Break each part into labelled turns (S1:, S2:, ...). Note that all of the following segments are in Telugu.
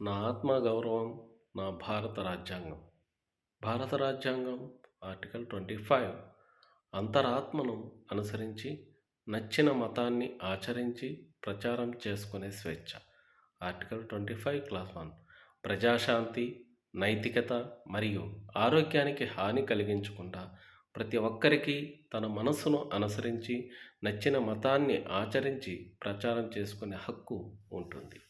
S1: నా ఆత్మ గౌరవం నా భారత రాజ్యాంగం. భారత రాజ్యాంగం ఆర్టికల్ ట్వంటీ ఫైవ్. అంతరాత్మను అనుసరించి నచ్చిన మతాన్ని ఆచరించి ప్రచారం చేసుకునే స్వేచ్ఛ. Article twenty five clause one. Praja Shanti నైతికత మరియు ఆరోగ్యానికి హాని కలిగించకుండా ప్రతి ఒక్కరికి తన మనస్సును అనుసరించి నచ్చిన మతాన్ని ఆచరించి ప్రచారం చేసుకునే హక్కు ఉంటుంది.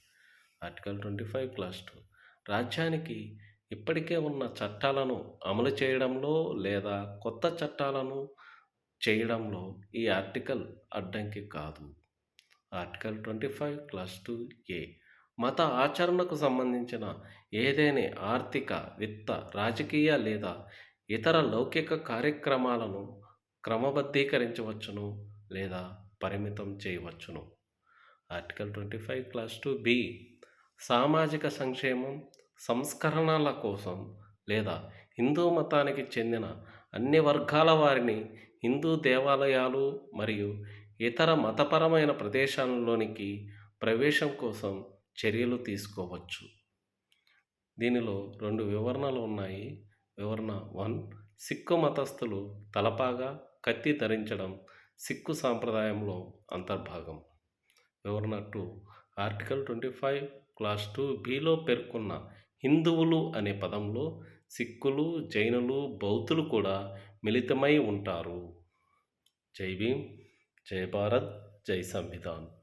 S1: Article twenty five clause two. రాజ్యానికి ఇప్పటికే ఉన్న చట్టాలను అమలు చేయడంలో లేదా కొత్త చట్టాలను చేయడంలో ఈ ఆర్టికల్ అడ్డంకి కాదు. Article twenty five clause two A. మత ఆచరణకు సంబంధించిన ఏదైనా ఆర్థిక విత్త రాజకీయ లేదా ఇతర లౌకిక కార్యక్రమాలను క్రమబద్ధీకరించవచ్చును లేదా పరిమితం చేయవచ్చును. Article twenty five clause two B. సామాజిక సంక్షేమం సంస్కరణల కోసం లేదా హిందూ మతానికి చెందిన అన్ని వర్గాల వారిని హిందూ దేవాలయాలు మరియు ఇతర మతపరమైన ప్రదేశాలలోనికి ప్రవేశం కోసం చర్యలు తీసుకోవచ్చు. దీనిలో రెండు వివరణలు ఉన్నాయి. వివరణ వన్ సిక్కు మతస్థులు తలపాగా కత్తి ధరించడం సిక్కు సాంప్రదాయంలో అంతర్భాగం. వివరణ two article twenty five clause two below పేర్కొన్న హిందువులు అనే పదంలో సిక్కులు జైనులు బౌద్ధులు కూడా మిళితమై ఉంటారు. జై భీమ్ జై భారత్ జై సంవిధాన్.